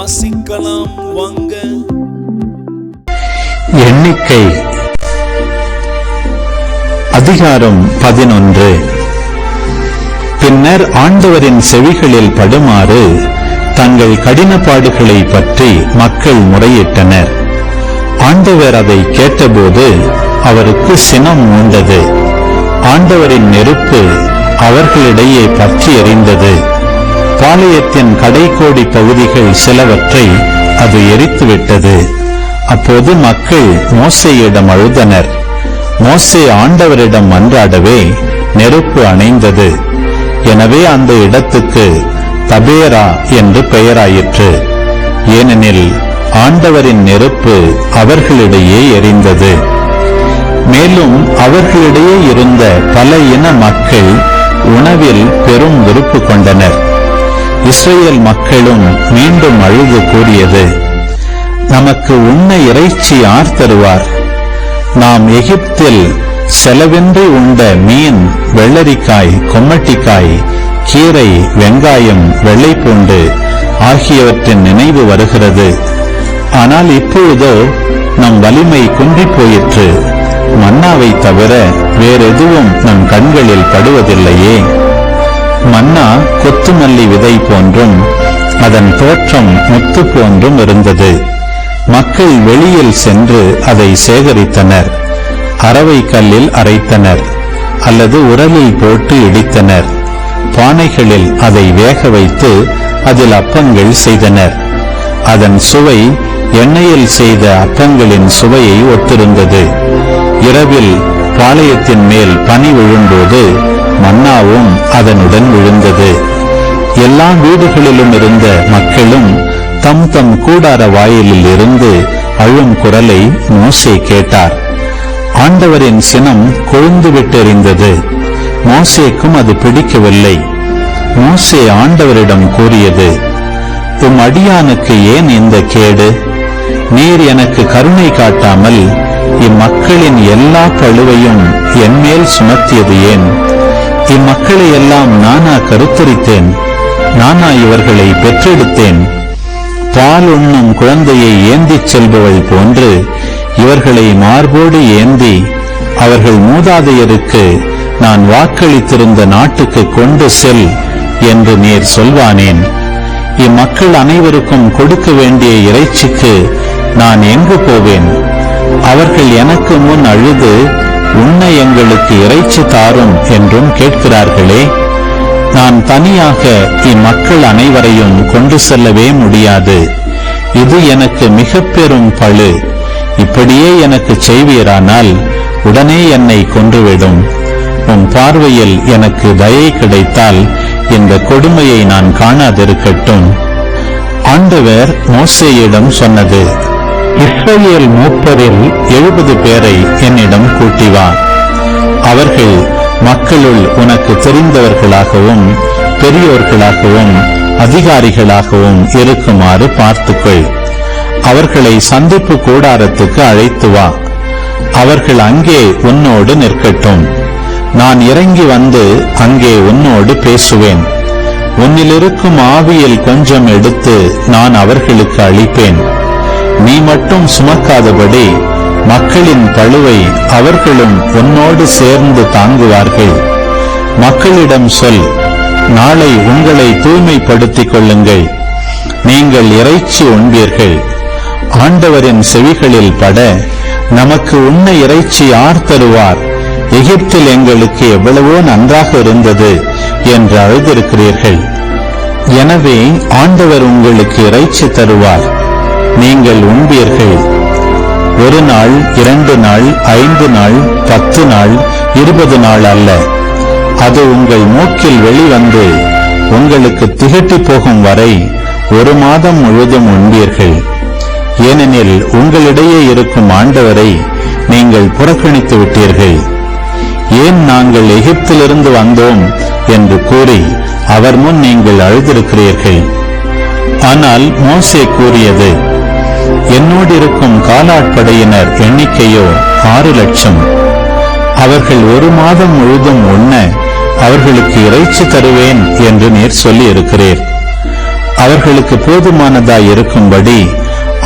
வாசிக்கலாம் வாங்க. எண்ணிக்கை. அதிகாரம் பதினொன்று. பின்னர் ஆண்டவரின் செவிகளில் படுமாறு தங்கள் கடினப்பாடுகளை பற்றி மக்கள் முறையிட்டனர். ஆண்டவர் அதை கேட்டபோது அவருக்கு சினம் மூண்டது ஆண்டவரின் நெருப்பு அவர்களிடையே பற்றி எறிந்தது பாளையத்தின் கடைக்கோடி பகுதிகள் சிலவற்றை அது எரித்துவிட்டது. அப்போது மக்கள் மோசையிடம் அழுதனர். மோசே ஆண்டவரிடம் மன்றாடவே நெருப்பு அணைந்தது. எனவே அந்த இடத்துக்கு தபேரா என்று பெயராயிற்று. ஏனெனில் ஆண்டவரின் நெருப்பு அவர்களிடையே எரிந்தது. மேலும் அவர்களிடையே இருந்த பல இன மக்கள் உணவில் பெரும் விருப்பு கொண்டனர். இஸ்ரேல் மக்களும் மீண்டும் அழுது கூறியது நமக்கு உண்ண இறைச்சி யார் தருவார். நாம் எகிப்தில் செலவின்றி உண்ட மீன் வெள்ளரிக்காய் கொம்மட்டிக்காய் கீரை வெங்காயம் வெள்ளைப்பூண்டு ஆகியவற்றின் நினைவு வருகிறது. ஆனால் இப்பொழுதோ நம் வலிமை குன்றிப் போயிற்று. மன்னாவை தவிர வேறெதுவும் நம் கண்களில் படுவதில்லையே. மன்னா கொத்துமல்லி விதை போன்றும் அதன் தோற்றம் முத்து போன்றும் இருந்தது. மக்கள் வெளியில் சென்று அதை சேகரித்தனர். அரவை கல்லில் அரைத்தனர் அல்லது உரலில் போட்டு இடித்தனர். பானைகளில் அதை வேக வைத்து அதில் அப்பங்கள் செய்தனர். அதன் சுவை எண்ணெயில் செய்த அப்பங்களின் சுவையை ஒத்திருந்தது. இரவில் பாளையத்தின் மேல் பனி விழும்போது மன்னாவும் அதனுடன் விழுந்தது. எல்லா வீடுகளிலும் இருந்த மக்களும் தம் தம் கூடார வாயிலில் இருந்து அழும் குரலை மோசே கேட்டார். ஆண்டவரின் சினம் கொழுந்து விட்டெறிந்தது. மோசேக்கும் அது பிடிக்கவில்லை. மோசே ஆண்டவரிடம் கூறியது உம் அடியானுக்கு ஏன் இந்த கேடு? நீர் எனக்கு கருணை காட்டாமல் இம்மக்களின் எல்லா பழுவையும் என்மேல் சுமத்தியது ஏன்? இம்மக்களை எல்லாம் நானா கருத்தரித்தேன் நானா இவர்களை பெற்றெடுத்தேன். பால் உண்ணும் குழந்தையை ஏந்திச் செல்பவள் போன்று இவர்களை மார்போடு ஏந்தி அவர்கள் மூதாதையருக்கு நான் வாக்களித்திருந்த நாட்டுக்கு கொண்டு செல் என்று நீர் சொல்வானேன். இம்மக்கள் அனைவருக்கும் கொடுக்க வேண்டிய இறைச்சிக்கு நான் எங்கு போவேன்? அவர்கள் எனக்கு முன் அழுது உன்னை எங்களுக்கு இறைச்சி தாரும் என்றும் கேட்கிறார்களே. நான் தனியாக இம்மக்கள் அனைவரையும் கொண்டு செல்லவே முடியாது. இது எனக்கு மிக பெரும் பழு. இப்படியே எனக்கு செய்வீரானால் உடனே என்னை கொன்றுவிடும். உன் பார்வையில் எனக்கு தயை கிடைத்தால் இந்த கொடுமையை நான் காணாதிருக்கட்டும். ஆண்டவர் மோசேயிடம் சொன்னது இஸ்ரேல் மூப்பரில் எழுபது பேரை என்னிடம் கூட்டி வா அவர்கள் மக்களுள் உனக்கு தெரிந்தவர்களாகவும் பெரியோர்களாகவும் அதிகாரிகளாகவும் இருக்குமாறு பார்த்துக்கொள். அவர்களை சந்திப்பு கூடாரத்துக்கு அழைத்து வா. அவர்கள் அங்கே உன்னோடு நிற்கட்டும். நான் இறங்கி வந்து அங்கே உன்னோடு பேசுவேன். உன்னிலிருக்கும் ஆவியில் கொஞ்சம் எடுத்து நான் அவர்களுக்கு அளிப்பேன். நீ மட்டும் சுமக்காதபடி மக்களின் பழுவை அவர்களும் உன்னோடு சேர்ந்து தாங்குவார்கள். மக்களிடம் சொல் நாளை உங்களை தூய்மைப்படுத்திக் கொள்ளுங்கள். நீங்கள் இறைச்சி உண்பீர்கள். ஆண்டவரின் செவிகளில் பட நமக்கு உண்ண இறைச்சி யார் தருவார்? எகிப்தில் எங்களுக்கு எவ்வளவோ நன்றாக இருந்தது என்று அழுதிருக்கிறீர்கள். எனவே ஆண்டவர் உங்களுக்கு இறைச்சி தருவார். நீங்கள் உண்பீர்கள். ஒரு நாள் இரண்டு நாள் ஐந்து நாள் பத்து நாள் இருபது நாள் அல்ல. அது உங்கள் மூக்கில் வெளிவந்து உங்களுக்கு திகட்டி போகும் வரை ஒரு மாதம் முழுதும் உண்பீர்கள். ஏனெனில் உங்களிடையே இருக்கும் ஆண்டவரை நீங்கள் புறக்கணித்து விட்டீர்கள். ஏன் நாங்கள் எகிப்திலிருந்து வந்தோம் என்று கூறி அவர் முன் நீங்கள் அழுதிருக்கிறீர்கள். ஆனால் மோசே கூறியது என்னோடு இருக்கும் காலாட்படையினர் எண்ணிக்கையோ ஆறு லட்சம். அவர்கள் ஒரு மாதம் முழுதும் உண்ண அவர்களுக்கு இறைச்சி தருவேன் என்று நீர் சொல்லி இருக்கிறீர் அவர்களுக்கு போதுமானதாய் இருக்கும்படி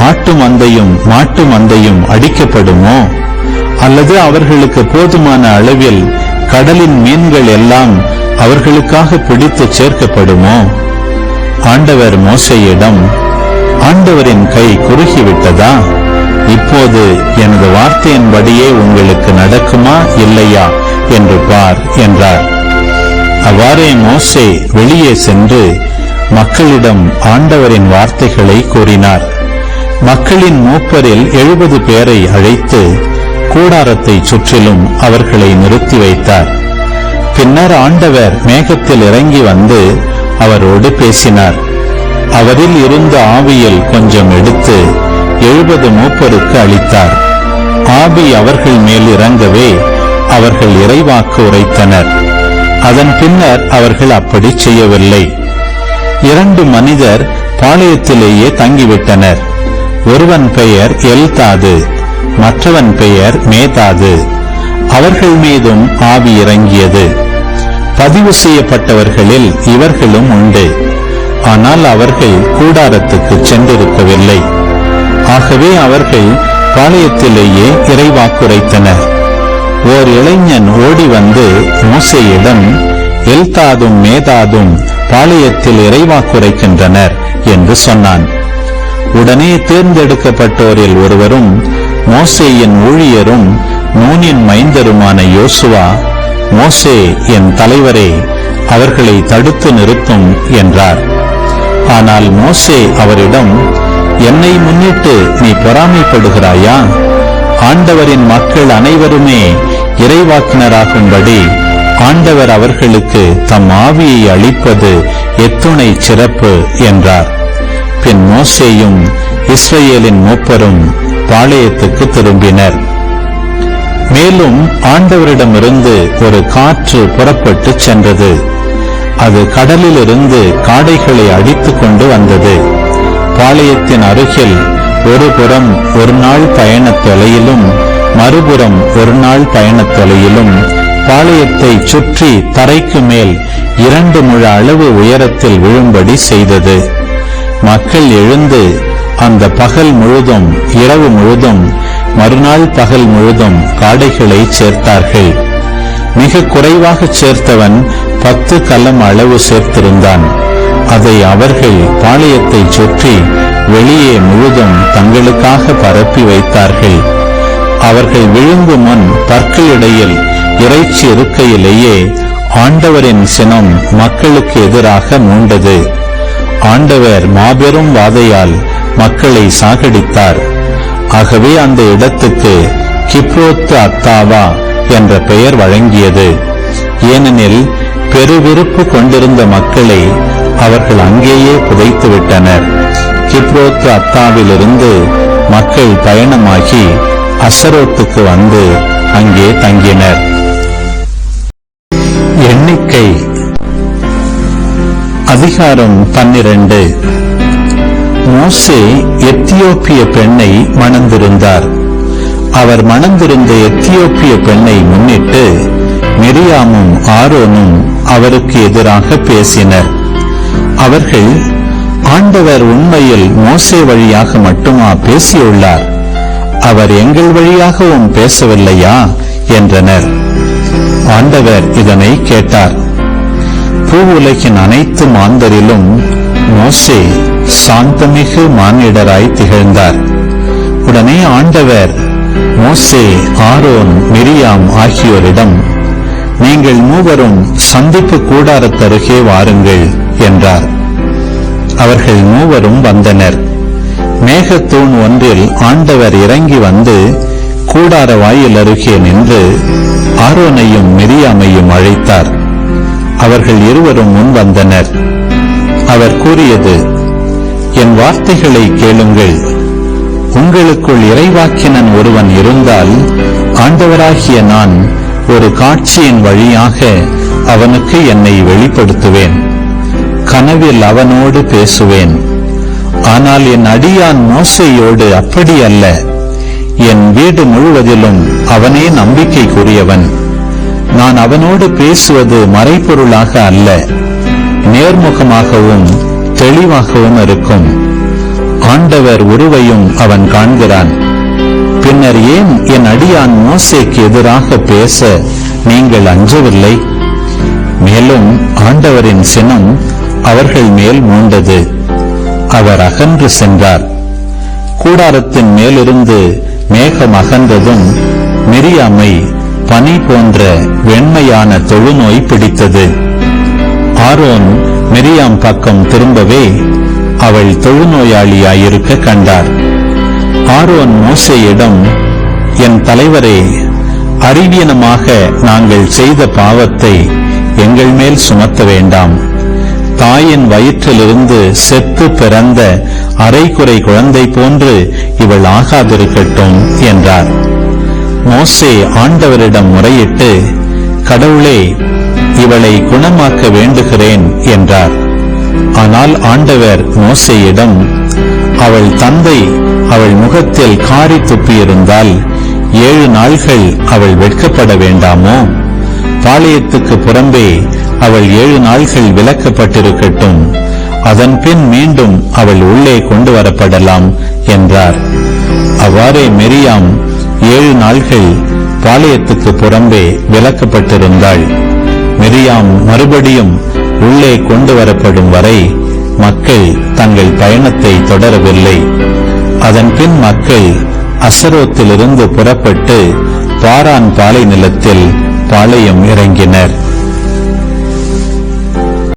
ஆட்டு மந்தையும் மாட்டு மந்தையும் அடிக்கப்படுமோ? அல்லது அவர்களுக்கு போதுமான அளவில் கடலின் மீன்கள் எல்லாம் அவர்களுக்காக பிடித்து சேர்க்கப்படுமோ? ஆண்டவர் மோசையிடம் ஆண்டவரின் கை குறுகிவிட்டதா? இப்போது எனது வார்த்தையின்படியே உங்களுக்கு நடக்குமா இல்லையா என்று பார் என்றார். அவ்வாறே மோசே வெளியே சென்று மக்களிடம் ஆண்டவரின் வார்த்தைகளை கூறினார். மக்களின் மூப்பரில் எழுபது பேரை அழைத்து கூடாரத்தை சுற்றிலும் அவர்களை நிறுத்தி வைத்தார். பின்னர் ஆண்டவர் மேகத்தில் இறங்கி வந்து அவரோடு பேசினார். அவரில் இருந்த ஆவியில் கொஞ்சம் எடுத்து எழுபது மூப்பருக்கு அளித்தார். ஆவி அவர்கள் மேல் இறங்கவே அவர்கள் இறைவாக்கு உரைத்தனர். அதன் பின்னர் அவர்கள் அப்படி செய்யவில்லை. இரண்டு மனிதர் பாளையத்திலேயே தங்கிவிட்டனர். ஒருவன் பெயர் எல்தாது மற்றவன் பெயர் மேதாது. அவர்கள் மீதும் ஆவி இறங்கியது. பதிவு செய்யப்பட்டவர்களில் இவர்களும் உண்டு. ஆனால் அவர்கள் கூடாரத்துக்கு சென்றிருக்கவில்லை. ஆகவே அவர்கள் பாளையத்திலேயே இறைவாக்குரைத்தனர். ஓர் இளைஞன் ஓடி வந்து மோசையிடம் எல்தாதும் மேதாதும் பாளையத்தில் இறைவாக்குரைக்கின்றனர் என்று சொன்னான். உடனே தேர்ந்தெடுக்கப்பட்டோரில் ஒருவரும் மோசேயின் ஊழியரும் நூனின் மைந்தருமான யோசுவா மோசே என் தலைவரே அவர்களை தடுத்து நிறுத்தும் என்றார். ஆனால் மோசே அவரிடம் என்னை முன்னிட்டு நீ பொறாமைப்படுகிறாயா? ஆண்டவரின் மக்கள் அனைவருமே இறைவாக்கினராகும்படி ஆண்டவர் அவர்களுக்கு தம் ஆவியை அளிப்பது எத்துணை சிறப்பு என்றார். பின் மோசேயும் இஸ்ரேலின் மூப்பரும் பாளையத்துக்கு திரும்பினர். மேலும் ஆண்டவரிடமிருந்து ஒரு காற்று புறப்பட்டு சென்றது. அது கடலிலிருந்து காடைகளை அடித்துக் கொண்டு வந்தது. பாளையத்தின் அருகில் ஒரு புறம் ஒரு நாள் பயணத் தொலையிலும் மறுபுறம் ஒரு நாள் பயணத் தொலையிலும் பாளையத்தை சுற்றி தரைக்கு மேல் இரண்டு முழ அளவு உயரத்தில் விழும்படி செய்தது. மக்கள் எழுந்து அந்த பகல் முழுதும் இரவு முழுதும் மறுநாள் பகல் முழுதும் காடைகளை சேர்த்தார்கள். மிக குறைவாக சேர்த்தவன் பத்து கலம் அளவு சேர்த்திருந்தான். அதை அவர்கள் பாளையத்தை சுற்றி வெளியே முழுதும் தங்களுக்காக பரப்பி வைத்தார்கள். அவர்கள் விழுங்கும் முன் பற்களிடையில் இறைச்சி இருக்கையிலேயே ஆண்டவரின் சினம் மக்களுக்கு எதிராக மூண்டது. ஆண்டவர் மாபெரும் வாதையால் மக்களை சாகடித்தார். ஆகவே அந்த இடத்துக்கு கிப்ரோத்து அத்தாவா என்ற பெயர் வழங்கியது. ஏனெனில் பெருவிருப்பு கொண்டிருந்த மக்களை அவர்கள் அங்கேயே புதைத்து விட்டனர் கிப்ரோத்து அத்தாவிலிருந்து மக்கள் பயணமாகி அசரோத்துக்கு வந்து அங்கே தங்கினர். எண்ணிக்கை அதிகாரம் பன்னிரண்டு. மோசே எத்தியோப்பிய பெண்ணை மணந்திருந்தார். அவர் மணந்திருந்த எத்தியோப்பிய பெண்ணை முன்னிட்டு மிரியாமும் ஆரோனும் அவருக்கு எதிராக பேசினர். அவர்கள் ஆண்டவர் உண்மையில் மோசே வழியாக மட்டுமா பேசியுள்ளார்? அவர் எங்கள் வழியாகவும் பேசவில்லையா? என்றனர். ஆண்டவர் இதனை கேட்டார் பூவுலகின் அனைத்து மாந்தரிலும் மோசே சாந்தமிகு மானிடராய் திகழ்ந்தார். உடனே ஆண்டவர் மோசே ஆரோன் மிரியாம் ஆகியோரிடம் நீங்கள் மூவரும் சந்திப்பு கூடாரத்தருகே வாருங்கள் என்றார். அவர்கள் மூவரும் வந்தனர். மேகத்தூண் ஒன்றில் ஆண்டவர் இறங்கி வந்து கூடார வாயில் அருகே நின்று ஆரோனையும் மிரியாமையும் அழைத்தார். அவர்கள் இருவரும் முன் வந்தனர். அவர் கூறியது என் வார்த்தைகளை கேளுங்கள். உங்களுக்குள் இறைவாக்கினன் ஒருவன் இருந்தால் ஆண்டவராகிய நான் ஒரு காட்சியின் வழியாக அவனுக்கு என்னை வெளிப்படுத்துவேன். கனவில் அவனோடு பேசுவேன். ஆனால் என் அடியான் மோசையோடு அப்படி அல்ல. என் வீடு முழுவதிலும் அவனே நம்பிக்கைக்குரியவன். நான் அவனோடு பேசுவது மறைபொருளாக அல்ல. நேர்முகமாகவும் தெளிவாகவும் இருக்கும். ஆண்டவர் உருவையும் அவன் காண்கிறான். பின்னர் ஏன் என் அடியான் மோசேக்கு எதிராக பேச நீங்கள் அஞ்சவில்லை? மேலும் ஆண்டவரின் சினம் அவர்கள் மேல் மூண்டது. அவர் அகன்று சென்றார். கூடாரத்தின் மேலிருந்து மேகம் அகன்றதும் மிரியாமை பனி போன்ற வெண்மையான தொழுநோய் பிடித்தது. ஆரோன் மிரியாம் பக்கம் திரும்பவே அவள் தொழுநோயாளியாயிருக்க கண்டார். ஆரோன் மோசையிடம் என் தலைவரே அறிவியனமாக நாங்கள் செய்த பாவத்தை எங்கள் மேல் சுமத்த வேண்டாம். தாயின் வயிற்றிலிருந்து செத்து பிறந்த அரைக்குறை குழந்தை போன்று இவள் ஆகாதிருக்கட்டும் என்றார். மோசே ஆண்டவரிடம் முறையிட்டு கடவுளே இவளை குணமாக்க வேண்டுகிறேன் என்றார். ஆனால் ஆண்டவர் மோசையிடம் அவள் தந்தை அவள் முகத்தில் காரி துப்பியிருந்தால் ஏழு நாள்கள் அவள் வெட்கப்பட வேண்டாமோ? பாளையத்துக்கு புறம்பே அவள் ஏழு நாள்கள் விலக்கப்பட்டிருக்கட்டும் அதன் பின் மீண்டும் அவள் உள்ளே கொண்டு வரப்படலாம் என்றார். அவ்வாறே மெரியாம் ஏழு நாள்கள் பாளையத்துக்கு புறம்பே விலக்கப்பட்டிருந்தாள் மெரியாம் மறுபடியும் உள்ளே கொண்டு வரப்படும் வரை மக்கள் தங்கள் பயணத்தை தொடரவில்லை. அதன் பின் மக்கள் அசரோத்திலிருந்து புறப்பட்டு பாரான் பாலை நிலத்தில் பாளையம் இறங்கினர்.